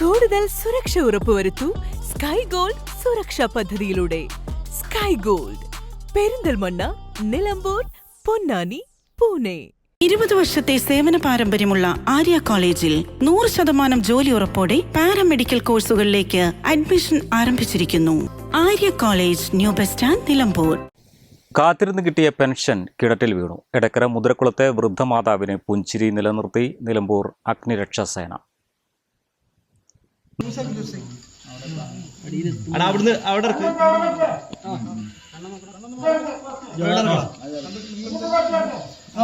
കൂടുതൽ സുരക്ഷ ഉറപ്പുവരുത്തൂ sky gold സുരക്ഷാ പദ്ധതിയിലൂടെ. Sky gold Perinthalmanna Nilambur Ponnani Pune. ഇരുപത് വർഷത്തെ സേവന പാരമ്പര്യമുള്ള ആര്യ കോളേജിൽ നൂറ് ശതമാനം ജോലി ഉറപ്പോടെ പാരാമെഡിക്കൽ കോഴ്സുകളിലേക്ക് അഡ്മിഷൻ ആരംഭിച്ചിരിക്കുന്നു. Arya college new bus stand Nilambur. കാത്തിരുന്ന് കിട്ടിയ പെൻഷൻ കിണറ്റിൽ വീണു. എടക്കര മുതിരക്കുളത്തെ വൃദ്ധമാതാവിനെ പുഞ്ചിരി നിലനിർത്തി നിലമ്പൂർ അഗ്നിരക്ഷാസേന അടാ അവിടുന്ന് അവിടെ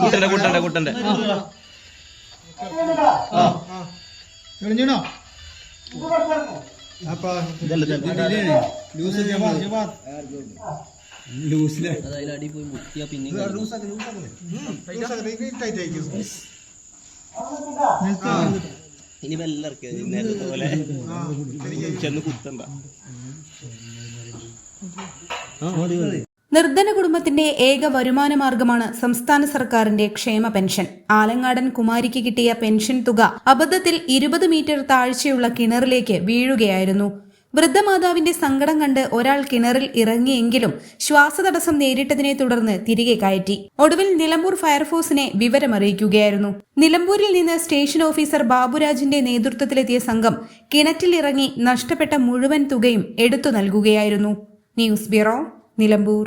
കുട്ടന്റെ കുട്ടന്റെ കുട്ടന്റെ. കഴിഞ്ഞോ ഇനി മെല്ലെ ഇറക്കിയത് നേരത്തെ പോലെ ചെന്ന് കുത്തണ്ട. നിർധന കുടുംബത്തിന്റെ ഏക വരുമാന മാർഗമാണ് സംസ്ഥാന സർക്കാരിന്റെ ക്ഷേമ പെൻഷൻ. ആലങ്ങാടൻ കുമാരിക്ക് കിട്ടിയ പെൻഷൻ തുക അബദ്ധത്തിൽ ഇരുപത് മീറ്റർ താഴ്ചയുള്ള കിണറിലേക്ക് വീഴുകയായിരുന്നു. വൃദ്ധമാതാവിന്റെ സങ്കടം കണ്ട് ഒരാൾ കിണറിൽ ഇറങ്ങിയെങ്കിലും ശ്വാസതടസ്സം നേരിട്ടതിനെ തുടർന്ന് തിരികെ കയറ്റി. ഒടുവിൽ നിലമ്പൂർ ഫയർഫോഴ്സിനെ വിവരമറിയിക്കുകയായിരുന്നു. നിലമ്പൂരിൽ നിന്ന് സ്റ്റേഷൻ ഓഫീസർ ബാബുരാജിന്റെ നേതൃത്വത്തിലെത്തിയ സംഘം കിണറ്റിലിറങ്ങി നഷ്ടപ്പെട്ട മുഴുവൻ തുകയും എടുത്തു നൽകുകയായിരുന്നു. News bureau Nilambur.